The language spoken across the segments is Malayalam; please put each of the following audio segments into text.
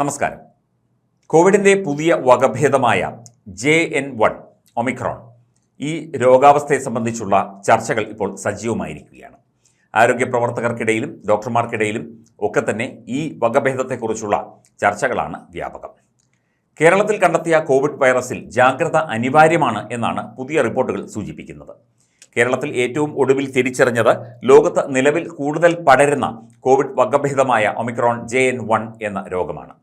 നമസ്കാരം. കോവിഡിന്റെ പുതിയ വകഭേദമായ ജെ എൻ വൺ ഒമിക്രോൺ ഈ രോഗാവസ്ഥയെ സംബന്ധിച്ചുള്ള ചർച്ചകൾ ഇപ്പോൾ സജീവമായിരിക്കുകയാണ്. ആരോഗ്യ പ്രവർത്തകർക്കിടയിലും ഡോക്ടർമാർക്കിടയിലും ഒക്കെ തന്നെ ഈ വകഭേദത്തെക്കുറിച്ചുള്ള ചർച്ചകളാണ് വ്യാപകം. കേരളത്തിൽ കണ്ടെത്തിയ കോവിഡ് വൈറസിൽ ജാഗ്രത അനിവാര്യമാണ് എന്നാണ് പുതിയ റിപ്പോർട്ടുകൾ സൂചിപ്പിക്കുന്നത്. കേരളത്തിൽ ഏറ്റവും ഒടുവിൽ തിരിച്ചറിഞ്ഞത് ലോകത്ത് നിലവിൽ കൂടുതൽ പടരുന്ന കോവിഡ് വകഭേദമായ ഒമിക്രോൺ ജെ എൻ വൺ എന്ന രോഗമാണ്.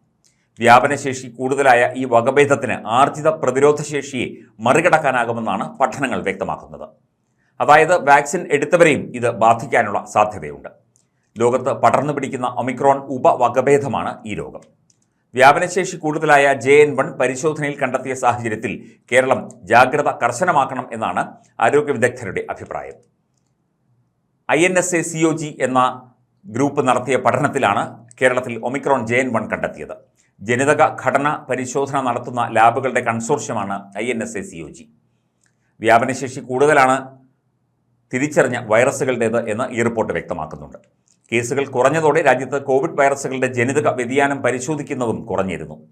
വ്യാപനശേഷി കൂടുതലായ ഈ വകഭേദത്തിന് ആർജിത പ്രതിരോധശേഷിയെ മറികടക്കാനാകുമെന്നാണ് പഠനങ്ങൾ വ്യക്തമാക്കുന്നത്. അതായത് വാക്സിൻ എടുത്തവരെയും ഇത് ബാധിക്കാനുള്ള സാധ്യതയുണ്ട്. ലോകത്ത് പടർന്നു പിടിക്കുന്ന ഒമിക്രോൺ ഉപവകഭേദമാണ് ഈ രോഗം. വ്യാപനശേഷി കൂടുതലായ ജെ എൻ വൺ പരിശോധനയിൽ കണ്ടെത്തിയ സാഹചര്യത്തിൽ കേരളം ജാഗ്രത കർശനമാക്കണം എന്നാണ് ആരോഗ്യ വിദഗ്ധരുടെ അഭിപ്രായം. I N S A C O G എന്ന ഗ്രൂപ്പ് നടത്തിയ പഠനത്തിലാണ് കേരളത്തിൽ ഒമിക്രോൺ ജെ എൻ വൺ കണ്ടെത്തിയത്. ജനിതക ഘടന പരിശോധന നടത്തുന്ന ലാബുകളുടെ കൺസോർഷ്യമാണ് I N S A C O G. വ്യാപനശേഷി കൂടുതലാണ് തിരിച്ചറിഞ്ഞ വൈറസുകളുടേത് എന്ന് ഈ റിപ്പോർട്ട് വ്യക്തമാക്കുന്നുണ്ട്. കേസുകൾ കുറഞ്ഞതോടെ രാജ്യത്ത് കോവിഡ് വൈറസുകളുടെ ജനിതക വ്യതിയാനം പരിശോധിക്കുന്നതും കുറഞ്ഞിരുന്നു.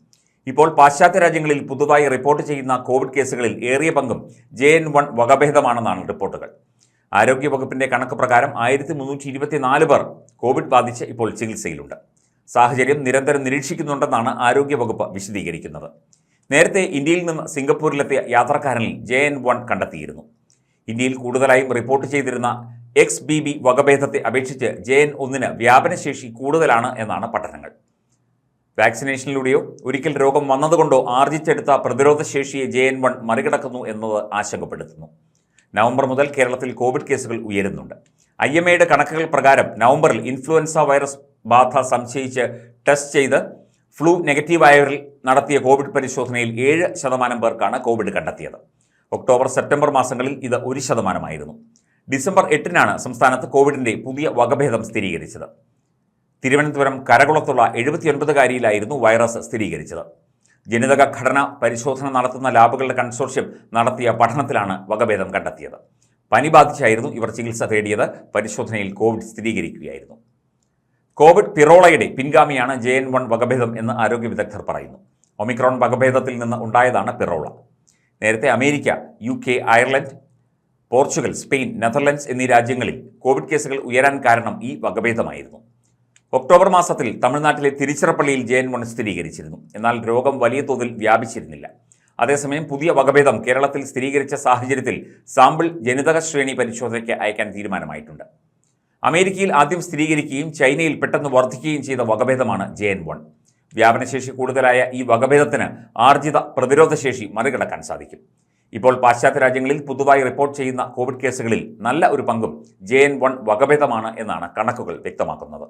ഇപ്പോൾ പാശ്ചാത്യ രാജ്യങ്ങളിൽ പുതുതായി റിപ്പോർട്ട് ചെയ്യുന്ന കോവിഡ് കേസുകളിൽ ഏറിയ പങ്കും ജെ എൻ വൺ വകഭേദമാണെന്നാണ് റിപ്പോർട്ടുകൾ. ആരോഗ്യവകുപ്പിന്റെ കണക്ക് പ്രകാരം ആയിരത്തി മുന്നൂറ്റി ഇരുപത്തിനാല് പേർ കോവിഡ് ബാധിച്ച് ഇപ്പോൾ ചികിത്സയിലുണ്ട്. സാഹചര്യം നിരന്തരം നിരീക്ഷിക്കുന്നുണ്ടെന്നാണ് ആരോഗ്യവകുപ്പ് വിശദീകരിക്കുന്നത്. നേരത്തെ ഇന്ത്യയിൽ നിന്ന് സിംഗപ്പൂരിലെത്തിയ യാത്രക്കാരനിൽ ജെ എൻ വൺ കണ്ടെത്തിയിരുന്നു. ഇന്ത്യയിൽ കൂടുതലായും റിപ്പോർട്ട് ചെയ്തിരുന്ന എക്സ് ബി ബി വകഭേദത്തെ അപേക്ഷിച്ച് ജെ എൻ ഒന്നിന് വ്യാപനശേഷി കൂടുതലാണ് എന്നാണ് പഠനങ്ങൾ. വാക്സിനേഷനിലൂടെയോ ഒരിക്കൽ രോഗം വന്നതുകൊണ്ടോ ആർജിച്ചെടുത്ത പ്രതിരോധശേഷിയെ ജെ എൻ വൺ മറികടക്കുന്നു എന്നത് ആശങ്കപ്പെടുത്തുന്നു. നവംബർ മുതൽ കേരളത്തിൽ കോവിഡ് കേസുകൾ ഉയരുന്നുണ്ട്. ഐ എം എയുടെ കണക്കുകൾ പ്രകാരം നവംബറിൽ ഇൻഫ്ലുവൻസ വൈറസ് ബാധ സംശയിച്ച് ടെസ്റ്റ് ചെയ്ത് ഫ്ലൂ നെഗറ്റീവായവരിൽ നടത്തിയ കോവിഡ് പരിശോധനയിൽ ഏഴ് ശതമാനം പേർക്കാണ് കോവിഡ് കണ്ടെത്തിയത്. ഒക്ടോബർ സെപ്റ്റംബർ മാസങ്ങളിൽ ഇത് ഒരു ശതമാനമായിരുന്നു. ഡിസംബർ എട്ടിനാണ് സംസ്ഥാനത്ത് കോവിഡിന്റെ പുതിയ വകഭേദം സ്ഥിരീകരിച്ചത്. തിരുവനന്തപുരം കരകുളത്തുള്ള എഴുപത്തിയൊൻപതുകാരിയിലായിരുന്നു വൈറസ് സ്ഥിരീകരിച്ചത്. ജനിതക ഘടന പരിശോധന നടത്തുന്ന ലാബുകളുടെ കൺസോർഷ്യം നടത്തിയ പഠനത്തിലാണ് വകഭേദം കണ്ടെത്തിയത്. പനി ബാധിച്ചായിരുന്നു ഇവർ ചികിത്സ തേടിയത്. പരിശോധനയിൽ കോവിഡ് സ്ഥിരീകരിക്കുകയായിരുന്നു. കോവിഡ് പിറോളയുടെ പിൻഗാമിയാണ് ജെ എൻ വൺ വകഭേദം എന്ന് ആരോഗ്യ വിദഗ്ധർ പറയുന്നു. ഒമിക്രോൺ വകഭേദത്തിൽ നിന്ന് ഉണ്ടായതാണ് പിറോള. നേരത്തെ America U K Ireland Portugal Spain Netherlands എന്നീ രാജ്യങ്ങളിൽ കോവിഡ് കേസുകൾ ഉയരാൻ കാരണം ഈ വകഭേദമായിരുന്നു. ഒക്ടോബർ മാസത്തിൽ തമിഴ്നാട്ടിലെ തിരുച്ചിറപ്പള്ളിയിൽ ജെ എൻ വൺ സ്ഥിരീകരിച്ചിരുന്നു. എന്നാൽ രോഗം വലിയ തോതിൽ വ്യാപിച്ചിരുന്നില്ല. അതേസമയം പുതിയ വകഭേദം കേരളത്തിൽ സ്ഥിരീകരിച്ച സാഹചര്യത്തിൽ സാമ്പിൾ ജനിതക ശ്രേണി പരിശോധനയ്ക്ക് അയക്കാൻ തീരുമാനമായിട്ടുണ്ട്. അമേരിക്കയിൽ ആദ്യം സ്ഥിരീകരിക്കുകയും ചൈനയിൽ പെട്ടെന്ന് വർദ്ധിക്കുകയും ചെയ്ത വകഭേദമാണ് ജെ എൻ വൺ. വ്യാപനശേഷി കൂടുതലായ ഈ വകഭേദത്തിന് ആർജിത പ്രതിരോധശേഷി മറികടക്കാൻ സാധിക്കും. ഇപ്പോൾ പാശ്ചാത്യ രാജ്യങ്ങളിൽ പുതുതായി റിപ്പോർട്ട് ചെയ്യുന്ന കോവിഡ് കേസുകളിൽ നല്ല ഒരു പങ്കും ജെ എൻ വൺ വകഭേദമാണ് എന്നാണ് കണക്കുകൾ വ്യക്തമാക്കുന്നത്.